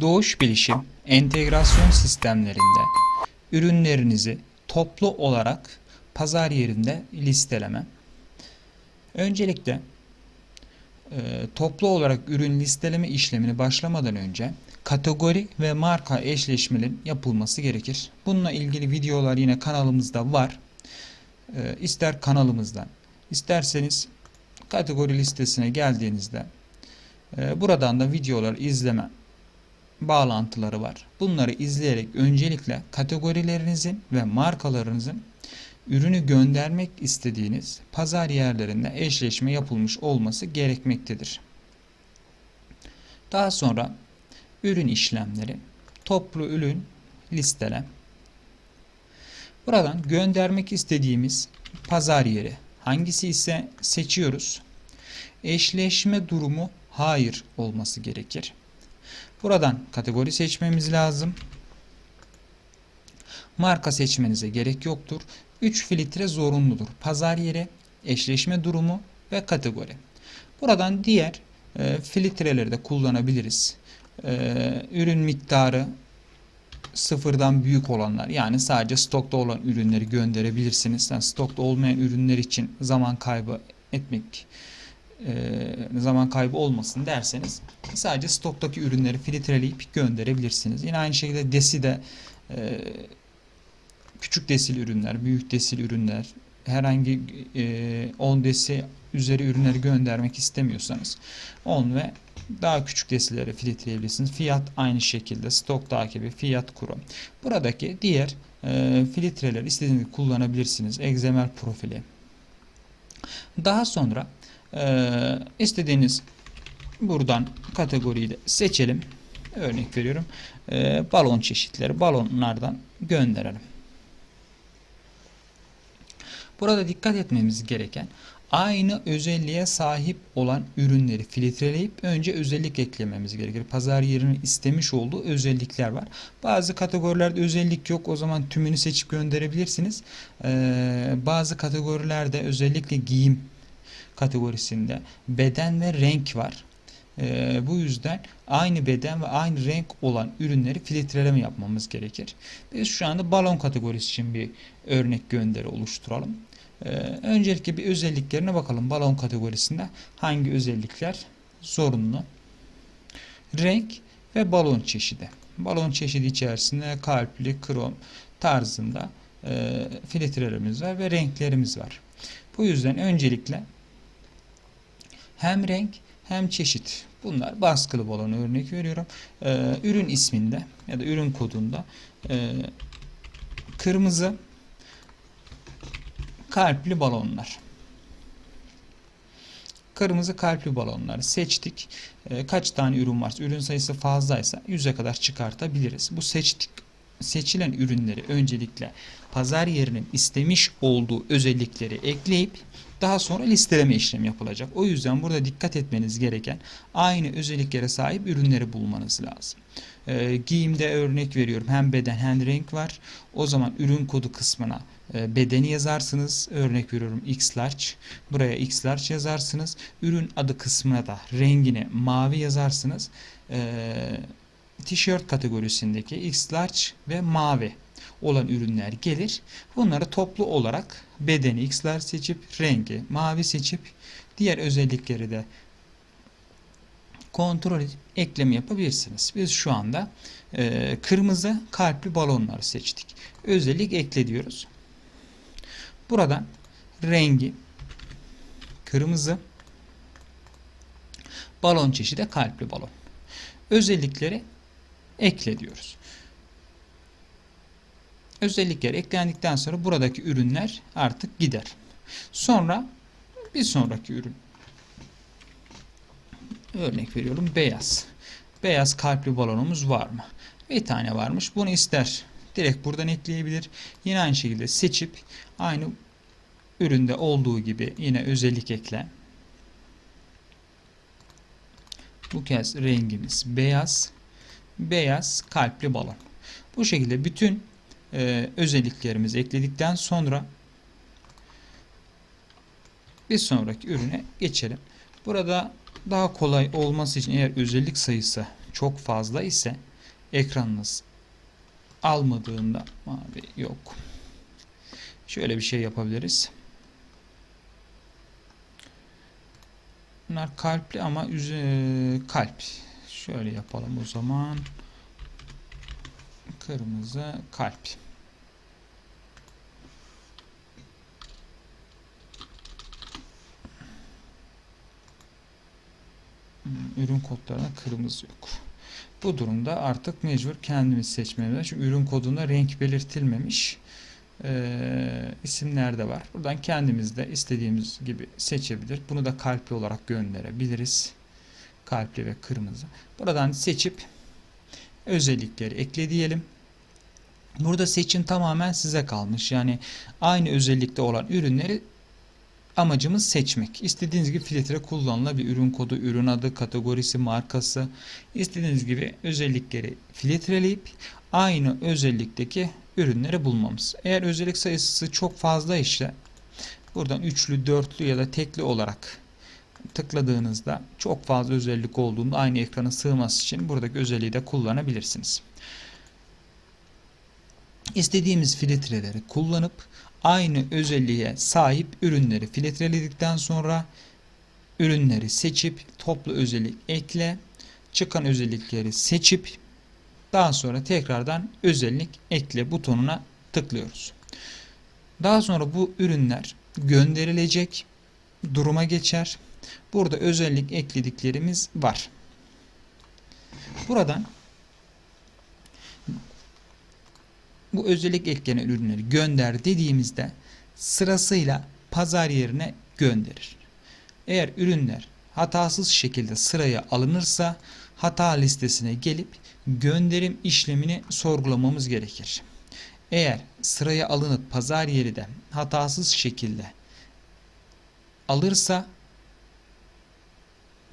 Doğuş bilişim entegrasyon sistemlerinde ürünlerinizi toplu olarak pazar yerinde listeleme. Öncelikle e, toplu olarak ürün listeleme işlemini başlamadan önce kategori ve marka eşleşmenin yapılması gerekir. Bununla ilgili videolar yine kanalımızda var. E, ister kanalımızdan, isterseniz kategori listesine geldiğinizde e, buradan da videolar izleme bağlantıları var. Bunları izleyerek öncelikle kategorilerinizin ve markalarınızın ürünü göndermek istediğiniz pazar yerlerinde eşleşme yapılmış olması gerekmektedir. Daha sonra ürün işlemleri, toplu ürün listele. Buradan göndermek istediğimiz pazar yeri hangisi ise seçiyoruz. Eşleşme durumu hayır olması gerekir. Buradan kategori seçmemiz lazım. Marka seçmenize gerek yoktur. 3 filtre zorunludur. Pazar yeri, eşleşme durumu ve kategori. Buradan diğer e, filtreleri de kullanabiliriz. E, ürün miktarı sıfırdan büyük olanlar yani sadece stokta olan ürünleri gönderebilirsiniz. Yani stokta olmayan ürünler için zaman kaybı etmek e, zaman kaybı olmasın derseniz sadece stoktaki ürünleri filtreleyip gönderebilirsiniz. Yine aynı şekilde desi de e, küçük desil ürünler, büyük desil ürünler, herhangi e, 10 desi üzeri ürünleri göndermek istemiyorsanız 10 ve daha küçük desilleri filtreleyebilirsiniz. Fiyat aynı şekilde stok takibi, fiyat kuru. Buradaki diğer e, filtreleri istediğiniz kullanabilirsiniz. XML profili. Daha sonra e, istediğiniz buradan kategoriyi de seçelim. Örnek veriyorum. E, balon çeşitleri. Balonlardan gönderelim. Burada dikkat etmemiz gereken aynı özelliğe sahip olan ürünleri filtreleyip önce özellik eklememiz gerekir. Pazar yerinin istemiş olduğu özellikler var. Bazı kategorilerde özellik yok. O zaman tümünü seçip gönderebilirsiniz. Ee, bazı kategorilerde özellikle giyim kategorisinde beden ve renk var. Ee, bu yüzden aynı beden ve aynı renk olan ürünleri filtreleme yapmamız gerekir. Biz şu anda balon kategorisi için bir örnek gönderi oluşturalım. Ee, öncelikle bir özelliklerine bakalım. Balon kategorisinde hangi özellikler zorunlu? Renk ve balon çeşidi. Balon çeşidi içerisinde kalpli, krom tarzında e, filtrelerimiz var ve renklerimiz var. Bu yüzden öncelikle hem renk hem çeşit. Bunlar baskılı balon örnek veriyorum. Ee, ürün isminde ya da ürün kodunda e, kırmızı kalpli balonlar. Kırmızı kalpli balonları seçtik. E, kaç tane ürün varsa, ürün sayısı fazlaysa 100'e kadar çıkartabiliriz. Bu seçtik seçilen ürünleri öncelikle pazar yerinin istemiş olduğu özellikleri ekleyip daha sonra listeleme işlemi yapılacak. O yüzden burada dikkat etmeniz gereken aynı özelliklere sahip ürünleri bulmanız lazım. E, giyimde örnek veriyorum hem beden hem renk var. O zaman ürün kodu kısmına e, bedeni yazarsınız. Örnek veriyorum X large. Buraya X large yazarsınız. Ürün adı kısmına da rengini mavi yazarsınız. E, tişört kategorisindeki X large ve mavi olan ürünler gelir. Bunları toplu olarak bedeni X large seçip rengi mavi seçip diğer özellikleri de kontrol edip ekleme yapabilirsiniz. Biz şu anda e, kırmızı kalpli balonları seçtik. Özellik ekle diyoruz. Buradan rengi kırmızı balon çeşidi kalpli balon. Özellikleri ekle diyoruz. Özellikler eklendikten sonra buradaki ürünler artık gider. Sonra bir sonraki ürün. Örnek veriyorum beyaz. Beyaz kalpli balonumuz var mı? Bir tane varmış. Bunu ister direkt buradan ekleyebilir. Yine aynı şekilde seçip aynı üründe olduğu gibi yine özellik ekle. Bu kez rengimiz beyaz. Beyaz kalpli balon. Bu şekilde bütün e, özelliklerimizi ekledikten sonra bir sonraki ürüne geçelim. Burada daha kolay olması için eğer özellik sayısı çok fazla ise ekranınız almadığında mavi yok. Şöyle bir şey yapabiliriz. Bunlar kalpli ama kalp. Şöyle yapalım o zaman. Kırmızı kalp. Hmm, Ürün kodlarına kırmızı yok. Bu durumda artık mecbur kendimiz seçmemiz. Çünkü ürün kodunda renk belirtilmemiş e, isimler de var. Buradan kendimiz de istediğimiz gibi seçebilir. Bunu da kalpli olarak gönderebiliriz. Kalpli ve kırmızı. Buradan seçip özellikleri ekle diyelim. Burada seçim tamamen size kalmış. Yani aynı özellikte olan ürünleri amacımız seçmek. İstediğiniz gibi filtre kullanılabilir. Ürün kodu, ürün adı, kategorisi, markası. istediğiniz gibi özellikleri filtreleyip aynı özellikteki ürünleri bulmamız. Eğer özellik sayısı çok fazla ise buradan üçlü, dörtlü ya da tekli olarak tıkladığınızda çok fazla özellik olduğunda aynı ekrana sığması için buradaki özelliği de kullanabilirsiniz. İstediğimiz filtreleri kullanıp aynı özelliğe sahip ürünleri filtreledikten sonra ürünleri seçip toplu özellik ekle, çıkan özellikleri seçip daha sonra tekrardan özellik ekle butonuna tıklıyoruz. Daha sonra bu ürünler gönderilecek duruma geçer. Burada özellik eklediklerimiz var. Buradan bu özellik eklenen ürünleri gönder dediğimizde sırasıyla pazar yerine gönderir. Eğer ürünler hatasız şekilde sıraya alınırsa hata listesine gelip gönderim işlemini sorgulamamız gerekir. Eğer sıraya alınıp pazar yeri de hatasız şekilde alırsa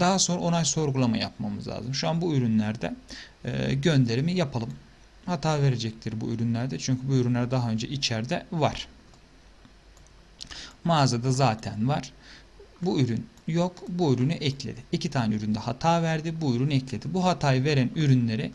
daha sonra onay sorgulama yapmamız lazım. Şu an bu ürünlerde gönderimi yapalım. Hata verecektir bu ürünlerde. Çünkü bu ürünler daha önce içeride var. Mağazada zaten var. Bu ürün yok. Bu ürünü ekledi. İki tane üründe hata verdi. Bu ürünü ekledi. Bu hatayı veren ürünleri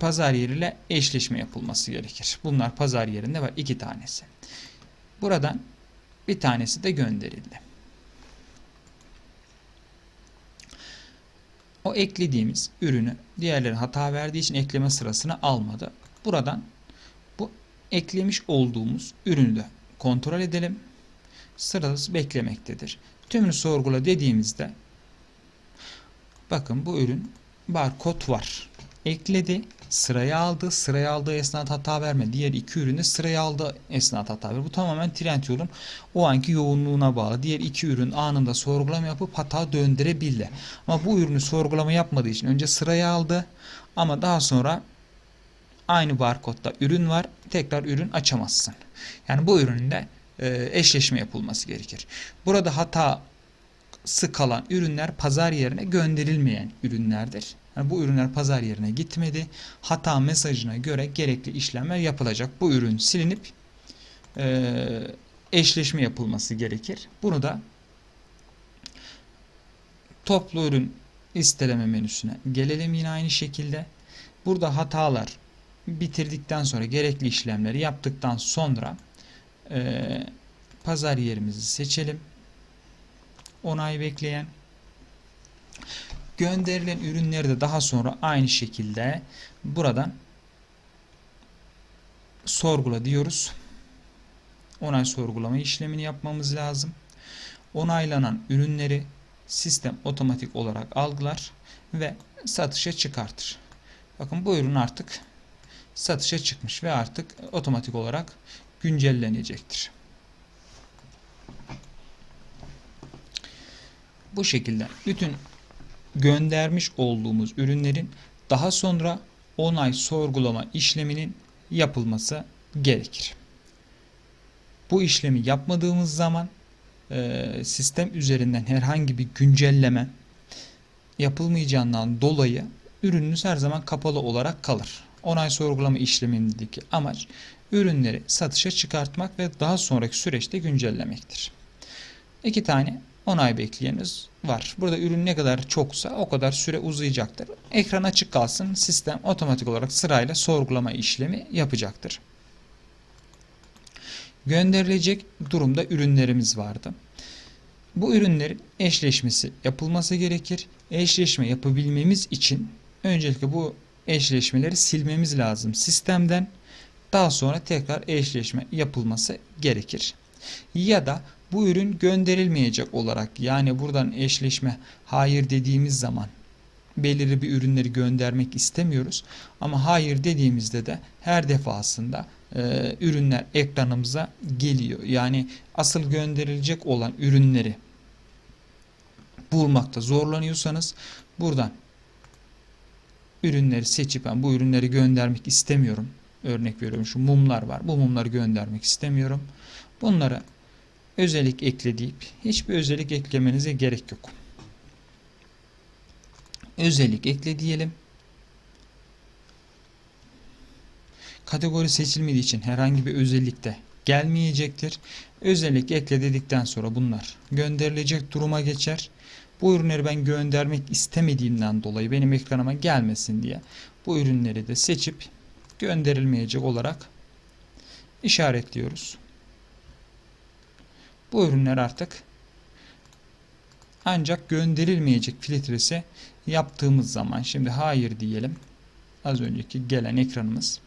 pazar yeriyle eşleşme yapılması gerekir. Bunlar pazar yerinde var. iki tanesi. Buradan bir tanesi de gönderildi. O eklediğimiz ürünü diğerleri hata verdiği için ekleme sırasını almadı. Buradan bu eklemiş olduğumuz ürünü de kontrol edelim. Sırası beklemektedir. Tümünü sorgula dediğimizde bakın bu ürün barkod var. Ekledi, sıraya aldı. Sıraya aldığı esnat hata verme. Diğer iki ürünü sıraya aldığı esnat hata ver. Bu tamamen Trendyol'un o anki yoğunluğuna bağlı. Diğer iki ürün anında sorgulama yapıp hata döndürebildi. Ama bu ürünü sorgulama yapmadığı için önce sıraya aldı ama daha sonra aynı barkodda ürün var. Tekrar ürün açamazsın. Yani bu ürünün de e, eşleşme yapılması gerekir. Burada hatası kalan ürünler pazar yerine gönderilmeyen ürünlerdir. Yani bu ürünler pazar yerine gitmedi. Hata mesajına göre gerekli işlemler yapılacak. Bu ürün silinip e, eşleşme yapılması gerekir. Bunu da toplu ürün isteleme menüsüne gelelim yine aynı şekilde. Burada hatalar bitirdikten sonra gerekli işlemleri yaptıktan sonra e, pazar yerimizi seçelim. Onay bekleyen gönderilen ürünleri de daha sonra aynı şekilde buradan sorgula diyoruz. Onay sorgulama işlemini yapmamız lazım. Onaylanan ürünleri sistem otomatik olarak algılar ve satışa çıkartır. Bakın bu ürün artık satışa çıkmış ve artık otomatik olarak güncellenecektir. Bu şekilde bütün göndermiş olduğumuz ürünlerin daha sonra onay sorgulama işleminin yapılması gerekir. Bu işlemi yapmadığımız zaman e, sistem üzerinden herhangi bir güncelleme yapılmayacağından dolayı ürününüz her zaman kapalı olarak kalır. Onay sorgulama işlemindeki amaç ürünleri satışa çıkartmak ve daha sonraki süreçte güncellemektir. İki tane onay bekleyeniniz var. Burada ürün ne kadar çoksa o kadar süre uzayacaktır. Ekran açık kalsın sistem otomatik olarak sırayla sorgulama işlemi yapacaktır. Gönderilecek durumda ürünlerimiz vardı. Bu ürünlerin eşleşmesi yapılması gerekir. Eşleşme yapabilmemiz için öncelikle bu eşleşmeleri silmemiz lazım sistemden. Daha sonra tekrar eşleşme yapılması gerekir. Ya da bu ürün gönderilmeyecek olarak yani buradan eşleşme hayır dediğimiz zaman belirli bir ürünleri göndermek istemiyoruz. Ama hayır dediğimizde de her defasında e, ürünler ekranımıza geliyor. Yani asıl gönderilecek olan ürünleri bulmakta zorlanıyorsanız buradan ürünleri seçip ben bu ürünleri göndermek istemiyorum. Örnek veriyorum şu mumlar var. Bu mumları göndermek istemiyorum. Bunlara özellik ekle deyip hiçbir özellik eklemenize gerek yok. Özellik ekle diyelim. Kategori seçilmediği için herhangi bir özellik de gelmeyecektir. Özellik ekle dedikten sonra bunlar gönderilecek duruma geçer. Bu ürünleri ben göndermek istemediğimden dolayı benim ekranıma gelmesin diye bu ürünleri de seçip gönderilmeyecek olarak işaretliyoruz. Bu ürünler artık ancak gönderilmeyecek filtresi yaptığımız zaman şimdi hayır diyelim. Az önceki gelen ekranımız.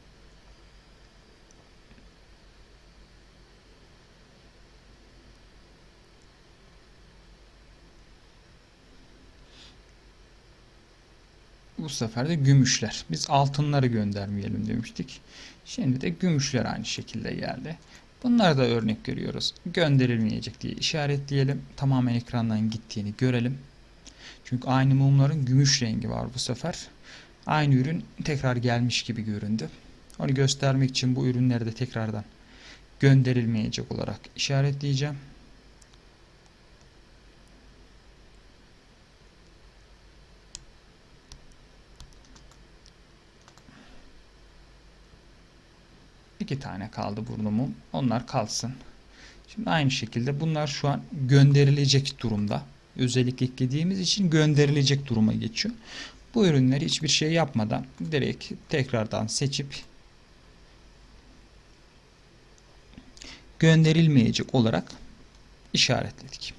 Bu sefer de gümüşler. Biz altınları göndermeyelim demiştik. Şimdi de gümüşler aynı şekilde geldi. Bunları da örnek görüyoruz. Gönderilmeyecek diye işaretleyelim. Tamamen ekrandan gittiğini görelim. Çünkü aynı mumların gümüş rengi var bu sefer. Aynı ürün tekrar gelmiş gibi göründü. Onu göstermek için bu ürünleri de tekrardan gönderilmeyecek olarak işaretleyeceğim. İki tane kaldı burnumum. Onlar kalsın. Şimdi aynı şekilde bunlar şu an gönderilecek durumda. Özellik eklediğimiz için gönderilecek duruma geçiyor. Bu ürünleri hiçbir şey yapmadan direkt tekrardan seçip gönderilmeyecek olarak işaretledik.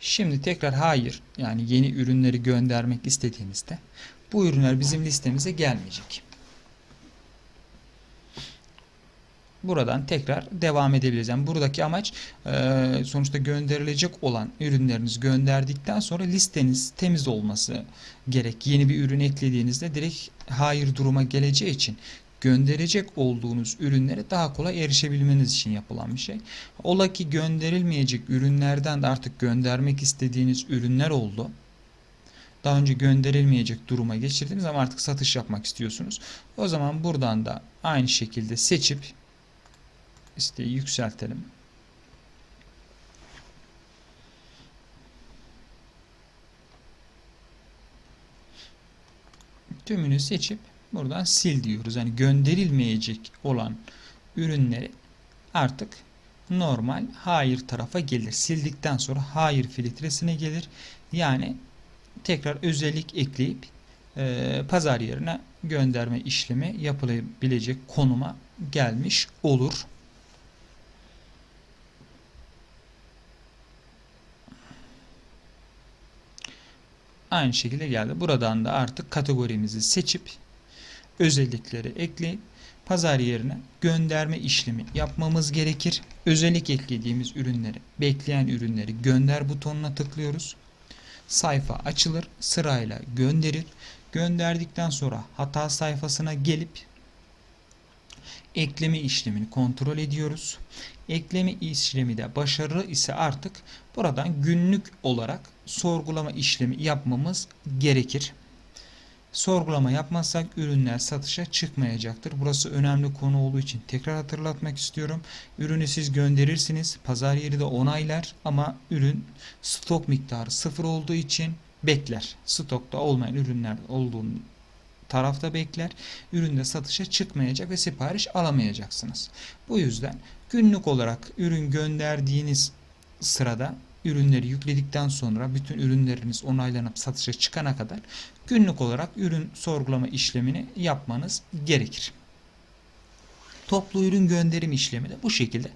Şimdi tekrar hayır yani yeni ürünleri göndermek istediğimizde bu ürünler bizim listemize gelmeyecek. Buradan tekrar devam. Yani buradaki amaç e, sonuçta gönderilecek olan ürünlerinizi gönderdikten sonra listeniz temiz olması gerek. Yeni bir ürün eklediğinizde direkt hayır duruma geleceği için gönderecek olduğunuz ürünlere daha kolay erişebilmeniz için yapılan bir şey. Ola ki gönderilmeyecek ürünlerden de artık göndermek istediğiniz ürünler oldu. Daha önce gönderilmeyecek duruma geçirdiniz ama artık satış yapmak istiyorsunuz. O zaman buradan da aynı şekilde seçip isteği yükseltelim. Tümünü seçip buradan sil diyoruz. Yani gönderilmeyecek olan ürünleri artık normal hayır tarafa gelir. Sildikten sonra hayır filtresine gelir. Yani tekrar özellik ekleyip e, pazar yerine gönderme işlemi yapılabilecek konuma gelmiş olur. Aynı şekilde geldi. Buradan da artık kategorimizi seçip özellikleri ekleyip pazar yerine gönderme işlemi yapmamız gerekir. Özellik eklediğimiz ürünleri, bekleyen ürünleri gönder butonuna tıklıyoruz. Sayfa açılır, sırayla gönderir. Gönderdikten sonra hata sayfasına gelip ekleme işlemini kontrol ediyoruz. Ekleme işlemi de başarılı ise artık buradan günlük olarak sorgulama işlemi yapmamız gerekir. Sorgulama yapmazsak ürünler satışa çıkmayacaktır. Burası önemli konu olduğu için tekrar hatırlatmak istiyorum. Ürünü siz gönderirsiniz. Pazar yeri de onaylar ama ürün stok miktarı sıfır olduğu için bekler. Stokta olmayan ürünler olduğunu tarafta bekler. Üründe satışa çıkmayacak ve sipariş alamayacaksınız. Bu yüzden günlük olarak ürün gönderdiğiniz sırada ürünleri yükledikten sonra bütün ürünleriniz onaylanıp satışa çıkana kadar günlük olarak ürün sorgulama işlemini yapmanız gerekir. Toplu ürün gönderim işlemi de bu şekilde.